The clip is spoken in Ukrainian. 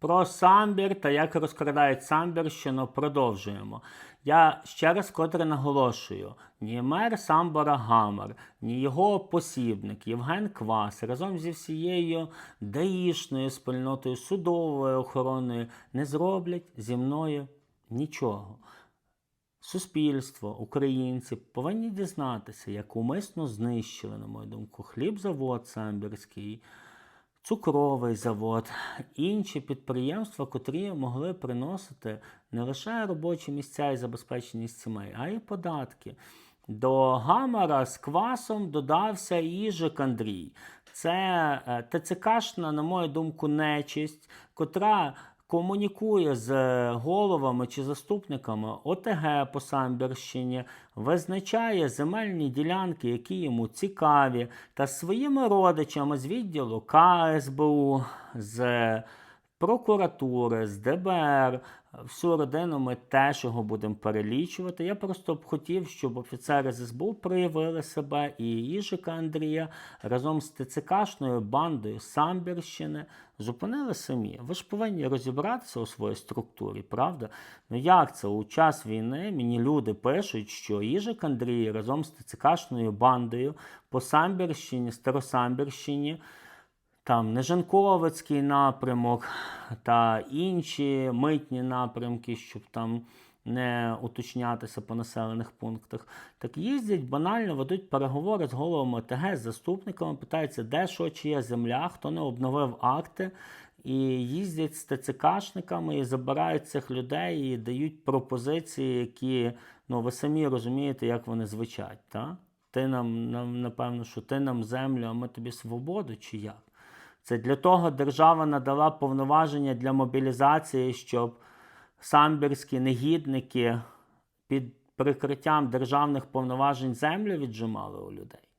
Про самбір та як розкрадають самбірщину продовжуємо. Я ще раз котре наголошую: ні мер Самбора Гамар, ні його посібник Євген Квас разом зі всією даїшною спільнотою судовою охороною не зроблять зі мною нічого. Суспільство, українці повинні дізнатися, як умисно знищили, на мою думку, хлібзавод самбірський, цукровий завод, інші підприємства, котрі могли приносити не лише робочі місця і забезпеченість сімей, а й податки. До Гамара з квасом додався Іжик Андрій. Це е, ТЦКшна, на мою думку, нечисть, котра комунікує з головами чи заступниками ОТГ по Самбірщині, визначає земельні ділянки, які йому цікаві, та своїми родичами з відділу КСБУ, з прокуратури, з ДБР. Всю родину ми теж його будемо перелічувати. Я просто б хотів, щоб офіцери з проявили себе і Їжика Андрія разом з ТЦКшною бандою Самбірщини зупинили самі. Ви ж повинні розібратися у своїй структурі, правда? Ну як це у час війни мені люди пишуть, що Їжик Андрій разом з ТЦКшною бандою по Самбірщині, Старосамбірщині там Нежанковицький напрямок та інші митні напрямки, щоб там не уточнятися по населених пунктах. Так їздять банально, ведуть переговори з головами ТГ, з заступниками, питаються, де що, чия земля, хто не обновив акти. І їздять з ТЦКшниками і забирають цих людей і дають пропозиції, які ну ви самі розумієте, як вони звучать. Та? Ти нам, нам напевно, що ти нам землю, а ми тобі свободу, чи як? Це для того держава надала повноваження для мобілізації, щоб самбірські негідники під прикриттям державних повноважень землю віджимали у людей.